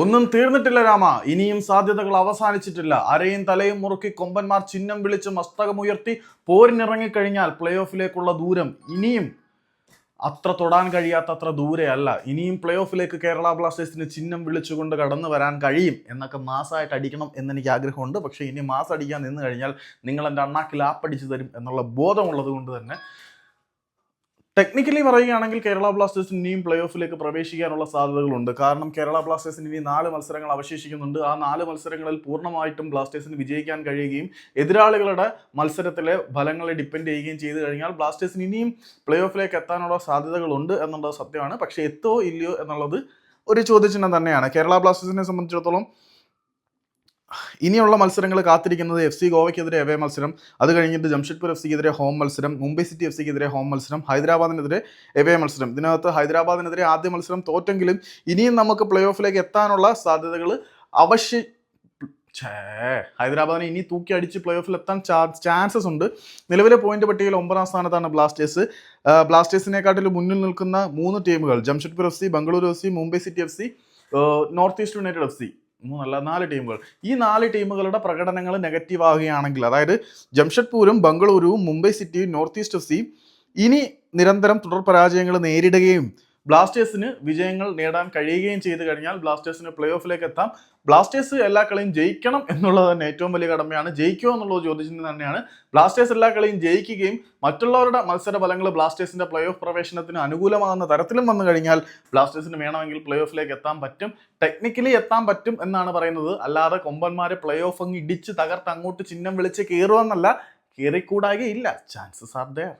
ഒന്നും തീർന്നിട്ടില്ല രാമ. ഇനിയും സാധ്യതകൾ അവസാനിച്ചിട്ടില്ല. അരയും തലയും മുറുക്കി കൊമ്പന്മാർ ചിഹ്നം വിളിച്ച് മസ്തകമുയർത്തി പോരിനിറങ്ങിക്കഴിഞ്ഞാൽ പ്ലേ ഓഫിലേക്കുള്ള ദൂരം ഇനിയും അത്ര തൊടാൻ കഴിയാത്ത അത്ര ദൂരെയല്ല. ഇനിയും പ്ലേ ഓഫിലേക്ക് കേരള ബ്ലാസ്റ്റേഴ്സിന് ചിഹ്നം വിളിച്ചുകൊണ്ട് കടന്നു വരാൻ കഴിയും. എന്നൊക്കെ മാസമായിട്ട് അടിക്കണം എന്നെനിക്ക് ആഗ്രഹമുണ്ട്. പക്ഷേ ഇനി മാസം അടിക്കാൻ നിന്ന് കഴിഞ്ഞാൽ നിങ്ങൾ എന്റെ അണ്ണാക്കിൽ ആപ്പടിച്ചു തരും എന്നുള്ള ബോധമുള്ളത് കൊണ്ട് തന്നെ ടെക്നിക്കലി പറയുകയാണെങ്കിൽ കേരള ബ്ലാസ്റ്റേഴ്സിന് ഇനിയും പ്ലേ ഓഫിലേക്ക് പ്രവേശിക്കാനുള്ള സാധ്യതകളുണ്ട്. കാരണം കേരള ബ്ലാസ്റ്റേഴ്സിന് ഇനി നാല് മത്സരങ്ങൾ അവശേഷിക്കുന്നുണ്ട്. ആ നാല് മത്സരങ്ങളിൽ പൂർണമായിട്ടും ബ്ലാസ്റ്റേഴ്സിന് വിജയിക്കാൻ കഴിയുകയും എതിരാളികളുടെ മത്സരത്തിലെ ഫലങ്ങളെ ഡിപ്പെൻഡ് ചെയ്യുകയും ചെയ്തു കഴിഞ്ഞാൽ ബ്ലാസ്റ്റേഴ്സിന് ഇനിയും പ്ലേ ഓഫിലേക്ക് എത്താനുള്ള സാധ്യതകളുണ്ട് എന്നുള്ളത് സത്യമാണ്. പക്ഷേ എത്തോ ഇല്ലയോ എന്നുള്ളത് ഒരു ചോദ്യചിഹ്നം തന്നെയാണ്. കേരള ബ്ലാസ്റ്റേഴ്സിനെ സംബന്ധിച്ചിടത്തോളം ഇനിയുള്ള മത്സരങ്ങൾ കാത്തിരിക്കുന്നത് എഫ് സി ഗോവയ്ക്കെതിരെ എവേ മത്സരം. അത് കഴിഞ്ഞിട്ട് ജംഷഡ്പൂർ എഫ് സിക്കെതിരെ ഹോം മത്സരം മുംബൈ സിറ്റി എഫ് സിക്കെതിരെ ഹോം മത്സരം ഹൈദരാബാദിനെതിരെ എവേ മത്സരം. ഇതിനകത്ത് ഹൈദരാബാദിനെതിരെ ആദ്യ മത്സരം തോറ്റെങ്കിലും ഇനിയും നമുക്ക് പ്ലേ ഓഫിലേക്ക് എത്താനുള്ള സാധ്യതകൾ അവശ്യ ഛേ ഹൈദരാബാദിനെ ഇനി തൂക്കി അടിച്ച് പ്ലേ ഓഫിൽ എത്താൻ ചാൻസസ് ഉണ്ട്. നിലവിലെ പോയിന്റ് പട്ടികയിൽ ഒമ്പതാം സ്ഥാനത്താണ് ബ്ലാസ്റ്റേഴ്സ് ബ്ലാസ്റ്റേഴ്സിനെക്കാട്ടിലും മുന്നിൽ നിൽക്കുന്ന മൂന്ന് ടീമുകൾ Jamshedpur F C Bengaluru F C Mumbai City F C North East United F C മൂന്നല്ല നാല് ടീമുകൾ. ഈ നാല് ടീമുകളുടെ പ്രകടനങ്ങൾ നെഗറ്റീവ് ആവുകയാണെങ്കിൽ അതായത് ജംഷഡ്പൂരും ബംഗളൂരുവും മുംബൈ സിറ്റിയും നോർത്ത് ഈസ്റ്റ് എഫ് സിയും ഇനി നിരന്തരം തുടർ പരാജയങ്ങൾ നേരിടുകയും ബ്ലാസ്റ്റേഴ്സിന് വിജയങ്ങൾ നേടാൻ കഴിയുകയും ചെയ്തു കഴിഞ്ഞാൽ ബ്ലാസ്റ്റേഴ്സിന് പ്ലേ ഓഫിലേക്ക് എത്താം. ബ്ലാസ്റ്റേഴ്സ് എല്ലാ കളിയും ജയിക്കണം എന്നുള്ളത് തന്നെ ഏറ്റവും വലിയ കടമയാണ്. ജയിക്കുക എന്നുള്ളത് ചോദിച്ചത് തന്നെയാണ്. ബ്ലാസ്റ്റേഴ്സ് എല്ലാ കളിയും ജയിക്കുകയും മറ്റുള്ളവരുടെ മത്സര ഫലങ്ങൾ ബ്ലാസ്റ്റേഴ്സിന്റെ പ്ലേ ഓഫ് പ്രവേശനത്തിന് അനുകൂലമാകുന്ന തരത്തിലും വന്നു കഴിഞ്ഞാൽ ബ്ലാസ്റ്റേഴ്സിന് വേണമെങ്കിൽ പ്ലേ ഓഫിലേക്ക് എത്താൻ പറ്റും. ടെക്നിക്കലി എത്താൻ പറ്റും എന്നാണ് പറയുന്നത്. അല്ലാതെ കൊമ്പന്മാരെ പ്ലേ ഓഫ് അങ്ങ് ഇടിച്ച് തകർത്ത് അങ്ങോട്ട് ചിഹ്നം വിളിച്ച് കയറുമെന്നല്ല കയറിക്കൂടാകെ ഇല്ല ചാൻസസ് ആർ ദയർ